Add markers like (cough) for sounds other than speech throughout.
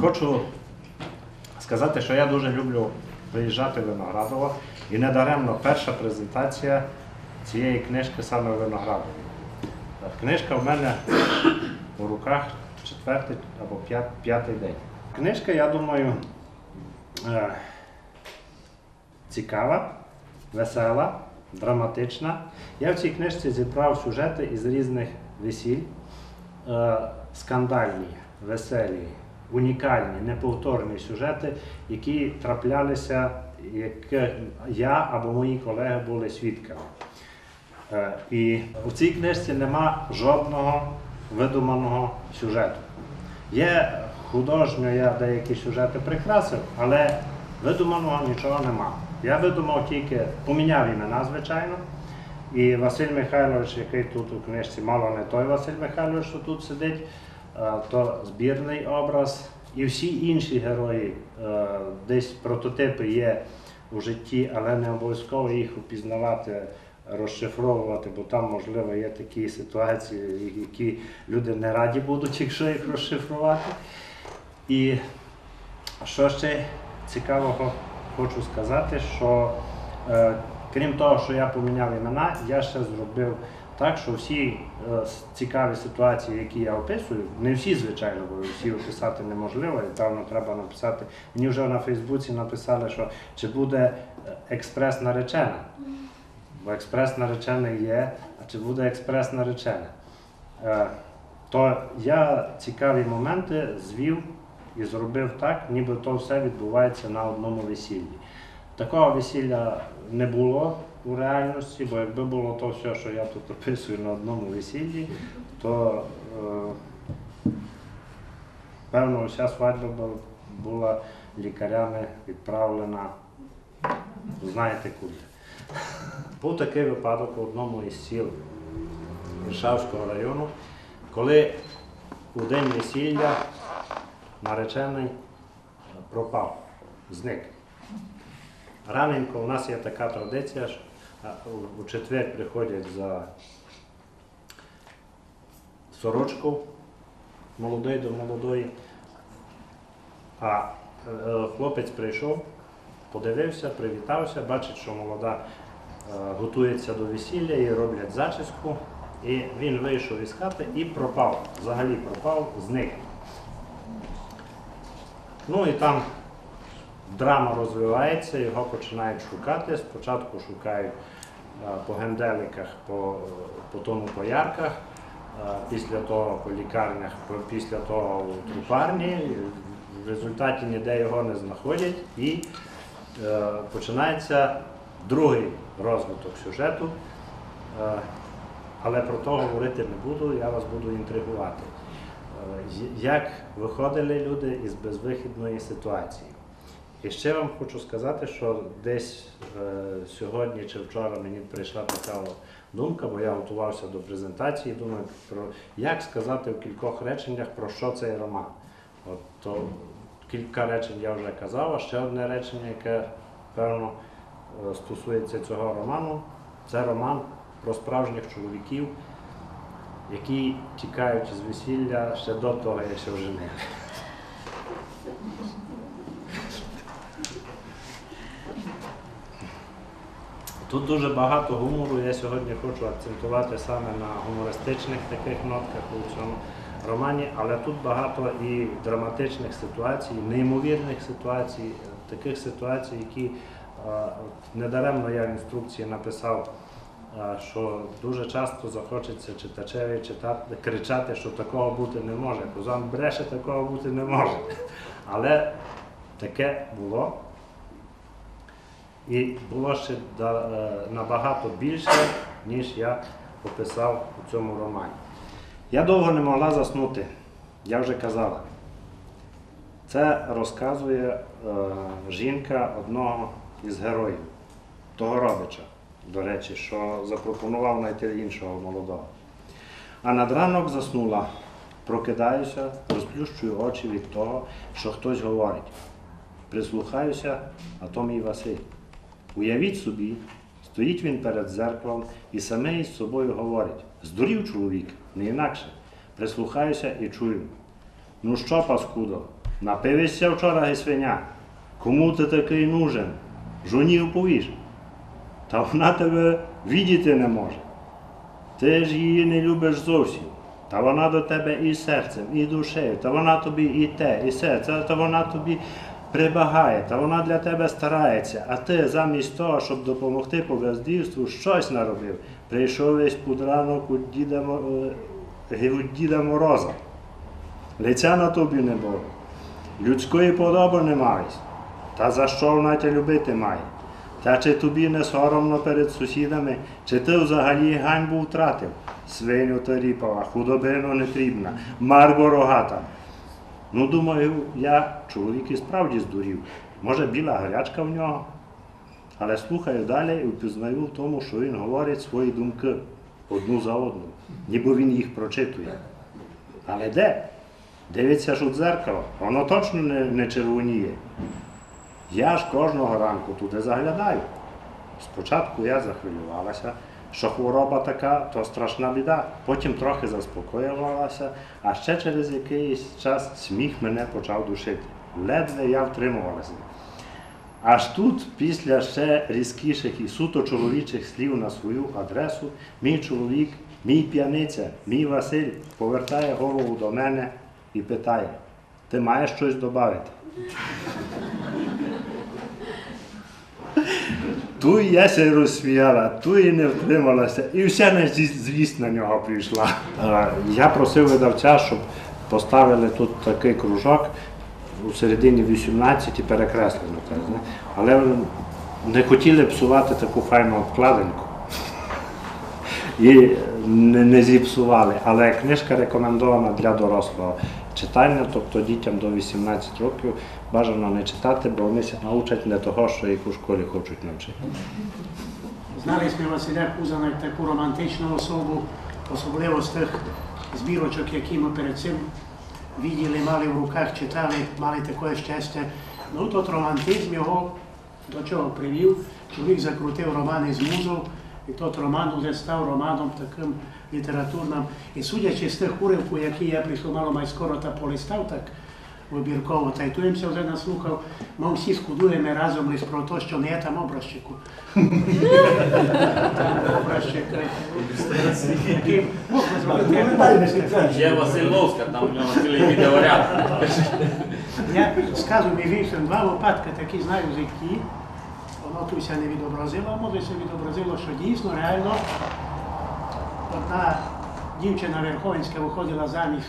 Хочу сказати, що я дуже люблю виїжджати в Виноградово. І недаремно перша презентація цієї книжки саме в Виноградові. Книжка в мене у руках четвертий або п'ятий день. Книжка, я думаю, е, цікава, весела, драматична. Я в цій книжці зібрав сюжети із різних весіль, е, скандальні, веселі, унікальні, неповторні сюжети, які траплялися, яких я або мої колеги були свідками. Е, І у цій книжці нема жодного видуманого сюжету. Є художньо, я деякі сюжети прикрасив, але видуманого нічого нема. Я видумав тільки, поміняв імена, звичайно. І Василь Михайлович, який тут у книжці, мало не той Василь Михайлович, що тут сидить, то збірний образ. І всі інші герої, е, десь прототипи є у житті, але не обов'язково їх упізнавати, розшифровувати, бо там, можливо, є такі ситуації, які люди не раді будуть, (laughs) якщо їх розшифрувати. І що ще цікавого хочу сказати, що е, крім того, що я поміняв імена, я ще зробив так, що всі е, цікаві ситуації, які я описую, не всі, звичайно, бо всі описати неможливо, і певно треба написати. Мені вже на Фейсбуці написали, що чи буде е, експрес наречена. Бо експрес наречений є, а чи буде експрес наречена? Е, то я цікаві моменти звів і зробив так, ніби то все відбувається на одному весіллі. Такого весілля не було у реальності, бо якби було то все, що я тут описую на одному весіллі, то е, певно вся свадьба була лікарями відправлена, знаєте куди. Був такий випадок у одному із сіл Віршавського району, коли у день весілля наречений пропав, зник. Раненько у нас є така традиція, що у- четвер приходять за сорочку молодий до молодої, а е, хлопець прийшов, подивився, привітався, бачить, що молода е, готується до весілля і роблять зачіску. І він вийшов із хати і пропав. Взагалі пропав, зник. Ну і там драма розвивається, його починають шукати. Спочатку шукають е, по генделиках, по, по тому по ярках, е, після того по лікарнях, після того у трупарні. В результаті ніде його не знаходять і е, починається другий розвиток сюжету. Е, але про то говорити не буду, я вас буду інтригувати. Е, Як виходили люди із безвихідної ситуації? І ще вам хочу сказати, що десь е, сьогодні чи вчора мені прийшла така думка, бо я готувався до презентації, думаю, про як сказати в кількох реченнях про що цей роман. От то кілька речень я вже казав, а ще одне речення, яке певно е, стосується цього роману, це роман про справжніх чоловіків, які тікають з весілля ще до того, як ще вженили. Тут дуже багато гумору. Я сьогодні хочу акцентувати саме на гумористичних таких нотках у цьому романі, але тут багато і драматичних ситуацій, неймовірних ситуацій, е, таких ситуацій, які е, недаремно я в інструкції написав, е, що дуже часто захочеться читачеві читати, кричати, що такого бути не може. Кузан бреше, такого бути не може. Але таке було. І було ще е, набагато більше, ніж я описав у цьому романі. Я довго не могла заснути, я вже казала. Це розказує е, жінка одного із героїв, того родича, до речі, що запропонував знайти іншого молодого. А над ранок заснула, прокидаюся, розплющую очі від того, що хтось говорить. Прислухаюся, а то мій Василь. Уявіть собі, стоїть він перед зеркалом і саме із собою говорить: здурів чоловік, не інакше. Прислухаюся і чую. Ну що, паскудо, Напивишся вчора гисвиня. Кому ти такий нужен? Жоні оповіш. Та вона тебе відіти не може. Ти ж її не любиш зовсім. Та вона до тебе і серцем, і душею, та вона тобі і те, і все, та вона тобі прибагає, та вона для тебе старається, а ти замість того, щоб допомогти по газдівству, щось наробив. Прийшов весь пудранок у діда, е, у діда Мороза. Лиця на тобі не було. Людської подоби не маєш. Та за що вона тебе любити має? Та чи тобі не соромно перед сусідами, чи ти взагалі ганьбу втратив? Свиню та ріпава, худобину не трібна, марго рогата. Ну, думаю, я чоловік і справді здурів. Може, біла гарячка в нього. Але слухаю далі і впізнаю в тому, що він говорить свої думки одну за одну, ніби він їх прочитує. Але де? Дивиться ж у дзеркало, воно точно не, не червоніє. Я ж кожного ранку туди заглядаю. Спочатку я захвилювалася, що хвороба така, то страшна біда. Потім трохи заспокоювалася, а ще через якийсь час сміх мене почав душити. Ледве я втримувалася. Аж тут, після ще різкіших і суто чоловічих слів на свою адресу, мій чоловік, мій п'яниця, мій Василь повертає голову до мене і питає: ти маєш щось додати? Ту я се розсміяла, ту і не втрималася, і вся не звість на нього прийшла. Я просив видавця, щоб поставили тут такий кружок у середині 18 і перекреслено. Але не хотіли псувати таку файну обкладинку. І не зіпсували. Але книжка рекомендована для дорослого читання, тобто дітям до 18 років бажано не читати, бо вони научать не того, що їх у школі хочуть навчити. Знали smo Василя Кузана як таку романтичну особу, особливо з тих збірочок, які ми перед цим виділи, мали в руках, читали, мали таке щастя. Ну, тот романтизм його до чого привів. Чоловік закрутив романи з музов, і тот роман вже став романом таким літературним. І судячи з тих уривків, які я прийшов мало май скоро та полистав, так вибірково, та й ту їмся вже наслухав, ми всі скудуємо разом лише про те, що не є там образчику. Образчик, який можна зробити. Є Васильовська, там у нього цілий відеоряд. Я скажу між іншим два випадки такі знаю в житті. Воно тут ся не відобразило, а може відобразило, що дійсно реально одна дівчина Верховинська виходила заміж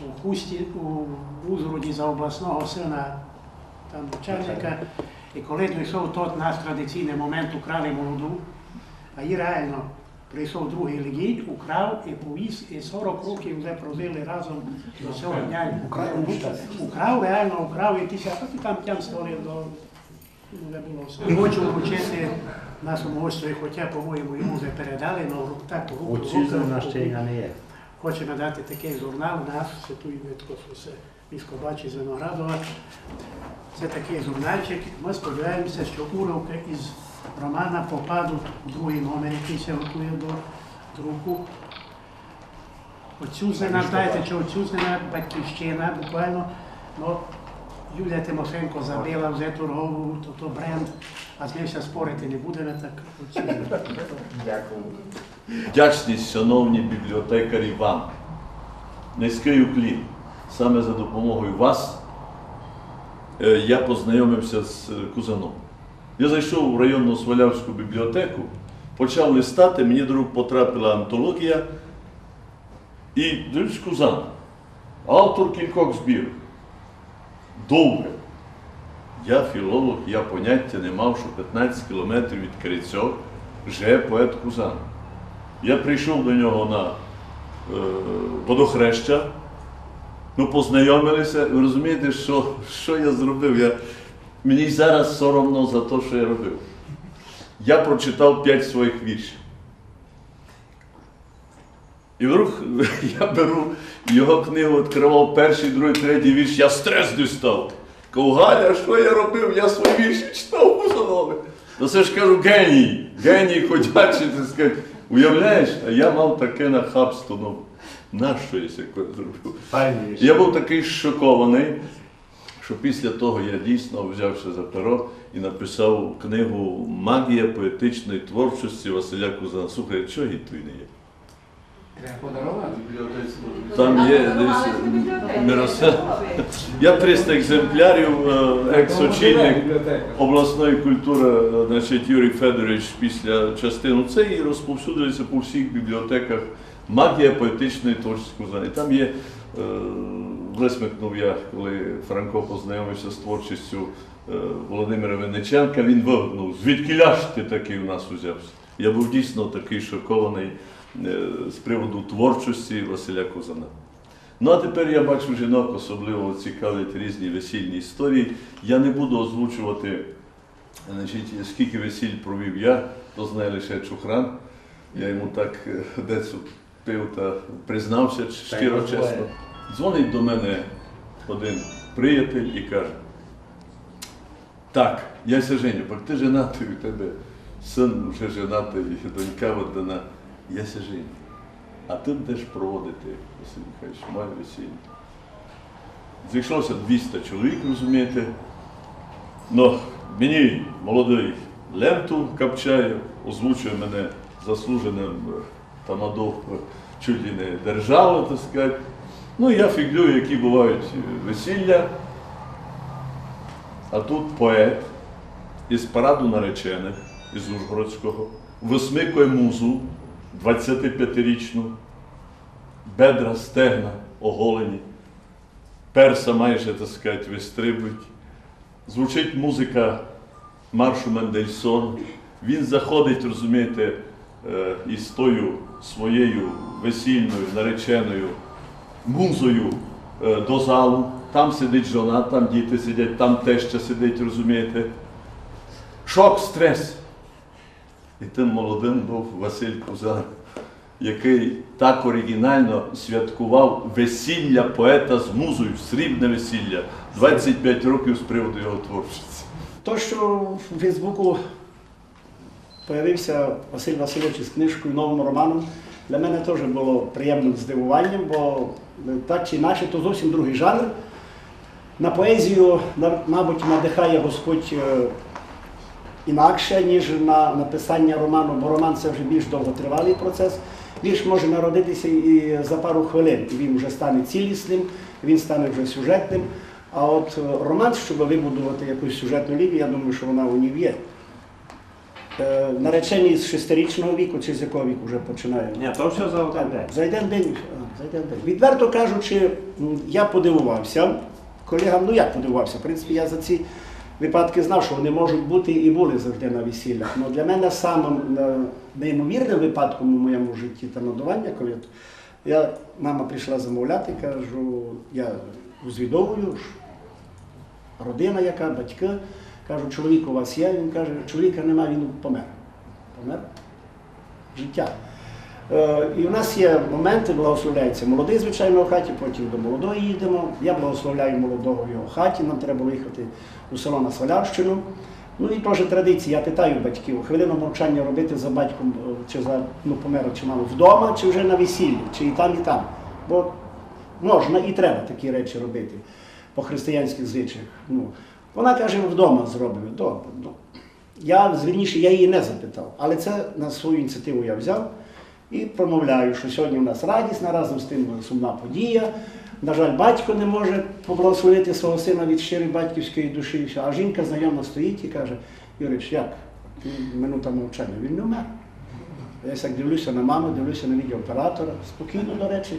у хусті у Ужгороді за обласного сина там начальника. І коли дійшов тот наш традиційний момент, украли молоду, а їй реально прийшов другий легінь, украв і повіз, і 40 років вже прожили разом до цього дня. Украв, украв реально украв якісь, а потім там тям створив до ну, не було все. Хочу вручити нашому гостю, хоча, по-моєму, йому вже передали, але так, ще не є. Хочемо дати такий журнал, наш Святої Витко, все місько бачить з Виноградова. Це такий журнальчик. Ми сподіваємося, що уривки із романа попадуть в другий номер, який се готує до друку. Оцюзнена, знаєте, що оцюзнена батьківщина, буквально, ну, Юлія Тимошенко забила вже торгову, то, то бренд, а з ним ще спорити не будемо, так оцюзнена. Вдячність, шановні бібліотекарі, вам. Низький уклін. Саме за допомогою вас е, я познайомився з е, Кузаном. Я зайшов в районну Свалявську бібліотеку, почав листати, мені до рук потрапила антологія і дивлюсь Кузан. Автор кількох збірок. Довге. Я філолог, я поняття не мав, що 15 кілометрів від Крицьок вже поет Кузан. Я прийшов до нього на е, водохреща, ну, познайомилися, ви розумієте, що, що я зробив? Я, мені зараз соромно за те, що я робив. Я прочитав п'ять своїх віршів. І вдруг (laughs) я беру його книгу, відкривав перший, другий, третій вірш, я стрес дістав. Галя, що я робив? Я свої вірші читав, пошановне. Ну це ж кажу, геній, геній ходячий, так сказати. Уявляєш, а я мав таке нахабство, ну, нащо я зробив? Я був такий шокований, що після того я дійсно взявся за перо і написав книгу Магія поетичної творчості Василя Кузана. Слухай, чого не є? Там є Мирослав. Я 300 екземплярів, е, екс-очільник обласної культури, е, значить, Юрій Федорович після частину це і розповсюджується по всіх бібліотеках магія поетичної творчості. І там є, е, висмикнув я, коли Франко познайомився з творчістю е, Володимира Винниченка, він вигукнув, звідки ляж ти такий у нас узявся? Я був дійсно такий шокований е, з приводу творчості Василя Кузана. Ну а тепер я бачу жінок, особливо цікавлять різні весільні історії. Я не буду озвучувати, значить, скільки весіль провів я, то знає лише Чухран. Я йому так е, десь пив та признався щиро чесно. Дзвонить до мене один приятель і каже: так, я ся женю, бо ти женатий, у тебе син вже женатий, донька одна. Я ся. А ти будеш проводити, Василь Михайлович, моє весілля. Зійшлося 200 чоловік, розумієте. Ну, мені молодий ленту капчає, озвучує мене заслуженим е, тамадов е, чуть ли не держави, так сказати. Ну, я фіглюю, які бувають е, весілля. А тут поет із параду наречених із Ужгородського висмикує музу 25-річну, бедра, стегна оголені, перса майже, так сказати, вистрибують. Звучить музика маршу Мендельсона. Він заходить, розумієте, е, із тою своєю весільною, нареченою музою е, до залу. Там сидить жона, там діти сидять, там теща сидить, розумієте. Шок, стрес. І тим молодим був Василь Кузан, який так оригінально святкував весілля поета з музою, срібне весілля, 25 років з приводу його творчості. То, що в Фейсбуку появився Василь Васильович із книжкою новим романом, для мене теж було приємним здивуванням, бо так чи інакше, то зовсім другий жанр. На поезію, мабуть, надихає Господь е, інакше, ніж на написання роману, бо роман це вже більш довготривалий процес. Вірш може народитися і за пару хвилин, і він вже стане цілісним, він стане вже сюжетним. А от е, роман, щоб вибудувати якусь сюжетну лінію, я думаю, що вона у ній є. Е, Наречені з шестирічного віку чи з якого віку вже починає? Ні, то все за один день. За один день. За один день. Відверто кажучи, я подивувався. Колегам, ну як подивувався? В принципі, я за ці випадки знав, що вони можуть бути і були завжди на весіллях. Але для мене самим е, неймовірним випадком у моєму житті та надування, коли я, мама прийшла замовляти, кажу, я узвідовую, родина яка, батьки. Кажу, чоловік у вас є? Він каже, чоловіка немає, він помер. Помер? Життя. Е, І в нас є моменти, благословляється молодий, звичайно, в хаті, потім до молодої їдемо. Я благословляю молодого в його хаті, нам треба було їхати у село на Свалявщину. Ну і теж традиція, я питаю батьків, хвилину мовчання робити за батьком, е, чи за ну, померло, чи мало вдома, чи вже на весіллі, чи і там, і там. Бо можна і треба такі речі робити по християнських звичаях. Ну, вона каже, вдома зробимо. Ну, я звірніше, я її не запитав, але це на свою ініціативу я взяв і промовляю, що сьогодні у нас радісна, разом з тим сумна подія. На жаль, батько не може поблагословити свого сина від щирої батьківської душі. А жінка знайома стоїть і каже, Юрич, як? Ти минута мовчання, він не вмер. Я так дивлюся на маму, дивлюся на відеооператора, спокійно, до речі.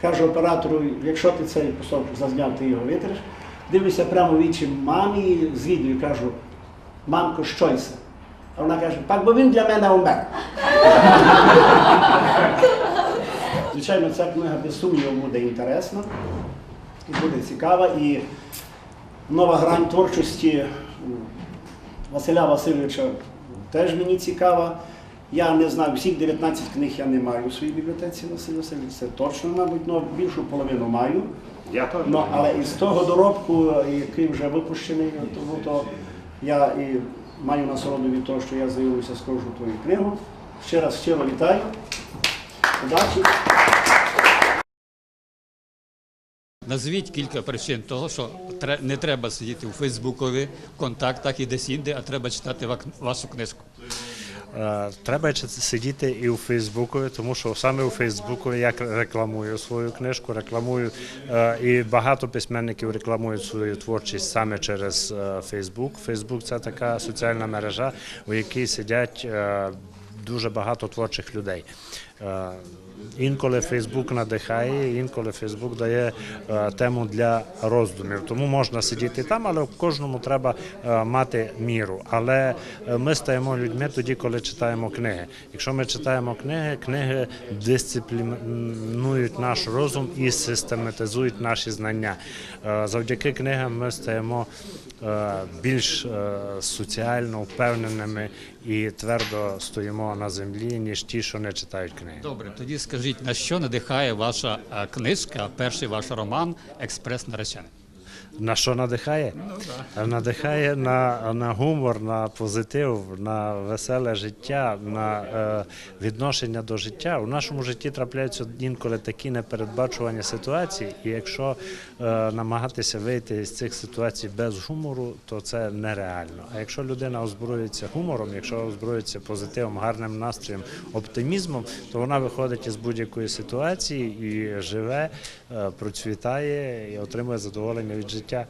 Кажу оператору, якщо ти цей кусок зазняв, ти його витриш. Дивлюся прямо в вічі мамі, з відео кажу, мамко, щойся. А вона каже, так, бо він для мене умер. (laughs) Звичайно, ця книга без сумніву буде інтересна і буде цікава. І нова грань творчості Василя Васильовича теж мені цікава. Я не знаю, всіх 19 книг я не маю у своїй бібліотеці Василь Васильович, це точно, мабуть, але більшу половину маю. Я теж. Ну, але із того доробку, який вже випущений, тому то я і маю насолоду від того, що я з'явився з твою книгу. ще раз щиро вітаю. Удачі. Назвіть кілька причин того, що не треба сидіти у Фейсбукові, в контактах і десь інде, а треба читати вашу книжку. Треба сидіти і у Фейсбуку, тому що саме у Фейсбуку я рекламую свою книжку, рекламую е, і багато письменників рекламують свою творчість саме через е, Фейсбук. Фейсбук це така соціальна мережа, у якій сидять е, дуже багато творчих людей. Інколи Фейсбук надихає, інколи Фейсбук дає е, тему для роздумів. Тому можна сидіти там, але кожному треба е, мати міру. Але е, ми стаємо людьми тоді, коли читаємо книги. Якщо ми читаємо книги, книги дисциплінують наш розум і систематизують наші знання. Завдяки книгам ми стаємо більш соціально впевненими і твердо стоїмо на землі, ніж ті, що не читають книги. Добре, тоді скажіть, на що надихає ваша е, книжка, перший ваш роман Експрес наречений? На що надихає? Надихає на, на гумор, на позитив, на веселе життя, на е, відношення до життя. У нашому житті трапляються інколи такі непередбачувані ситуації, і якщо е, намагатися вийти з цих ситуацій без гумору, то це нереально. А якщо людина озброюється гумором, якщо озброюється позитивом, гарним настроєм, оптимізмом, то вона виходить із будь-якої ситуації і живе, е, процвітає і отримує задоволення від життя. życia.